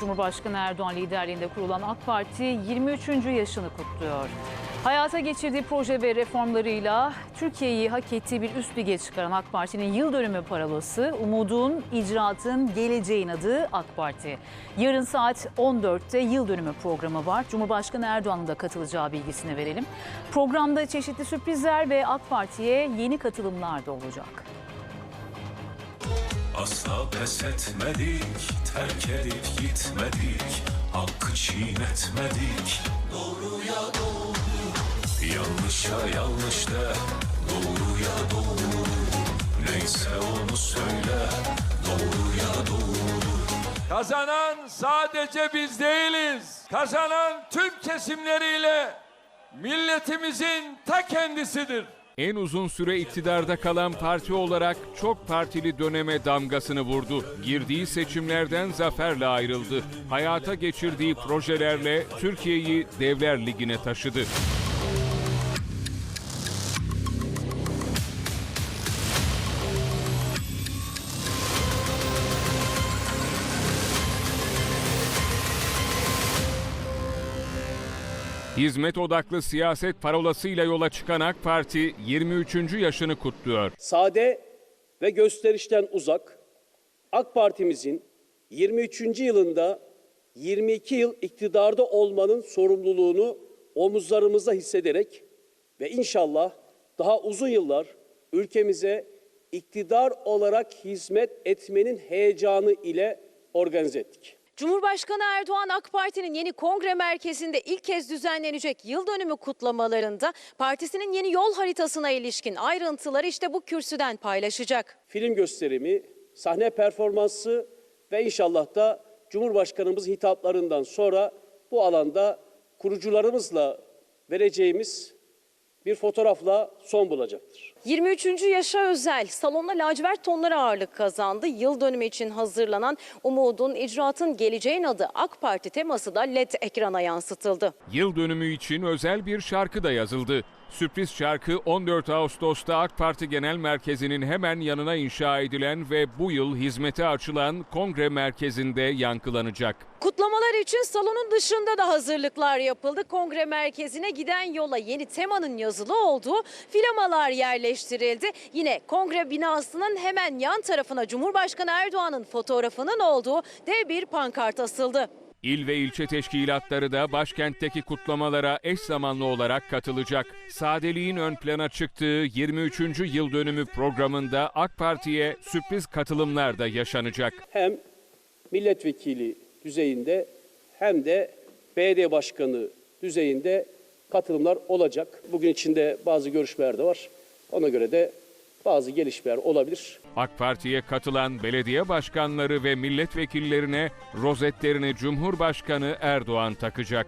Cumhurbaşkanı Erdoğan liderliğinde kurulan AK Parti 23. yaşını kutluyor. Hayata geçirdiği proje ve reformlarıyla Türkiye'yi hak ettiği bir üst lige çıkaran AK Parti'nin yıl dönümü parolası Umudun, icraatın, geleceğin adı AK Parti. Yarın saat 14'te yıl dönümü programı var. Cumhurbaşkanı Erdoğan'ın da katılacağı bilgisini verelim. Programda çeşitli sürprizler ve AK Parti'ye yeni katılımlar da olacak. Asla pes etmedik, terk edip gitmedik, hakkı çiğnetmedik. Doğruya doğru, yanlışa yanlış de, doğruya doğru. Neyse onu söyle, doğruya doğru. Kazanan sadece biz değiliz. Kazanan tüm kesimleriyle milletimizin ta kendisidir. En uzun süre iktidarda kalan parti olarak çok partili döneme damgasını vurdu. Girdiği seçimlerden zaferle ayrıldı. Hayata geçirdiği projelerle Türkiye'yi Devler Ligi'ne taşıdı. Hizmet odaklı siyaset parolasıyla yola çıkan AK Parti 23. yaşını kutluyor. sade ve gösterişten uzak AK Parti'mizin 23. yılında 22 yıl iktidarda olmanın sorumluluğunu omuzlarımızda hissederek ve inşallah daha uzun yıllar ülkemize iktidar olarak hizmet etmenin heyecanı ile organize ettik. Cumhurbaşkanı Erdoğan AK Parti'nin yeni kongre merkezinde ilk kez düzenlenecek yıl dönümü kutlamalarında partisinin yeni yol haritasına ilişkin ayrıntıları işte bu kürsüden paylaşacak. Film gösterimi, sahne performansı ve inşallah da Cumhurbaşkanımız hitaplarından sonra bu alanda kurucularımızla vereceğimiz bir fotoğrafla son bulacaktır. 23. yaşa özel salonda lacivert tonları ağırlık kazandı. Yıl dönümü için hazırlanan Umudun, icraatın, geleceğin adı AK Parti teması da LED ekrana yansıtıldı. Yıl dönümü için özel bir şarkı da yazıldı. Sürpriz şarkı 14 Ağustos'ta AK Parti Genel Merkezi'nin hemen yanına inşa edilen ve bu yıl hizmete açılan kongre merkezinde yankılanacak. Kutlamalar için salonun dışında da hazırlıklar yapıldı. Kongre merkezine giden yola yeni temanın yazılı olduğu flamalar yerleştirildi. Yine kongre binasının hemen yan tarafına Cumhurbaşkanı Erdoğan'ın fotoğrafının olduğu dev bir pankart asıldı. İl ve ilçe teşkilatları da başkentteki kutlamalara eş zamanlı olarak katılacak. Sadeliğin ön plana çıktığı 23. yıl dönümü programında AK Parti'ye sürpriz katılımlar da yaşanacak. Hem milletvekili düzeyinde hem de BD başkanı düzeyinde katılımlar olacak. Bugün içinde bazı görüşmeler de var. Ona göre de bazı gelişmeler olabilir. AK Parti'ye katılan belediye başkanları ve milletvekillerine rozetlerini Cumhurbaşkanı Erdoğan takacak.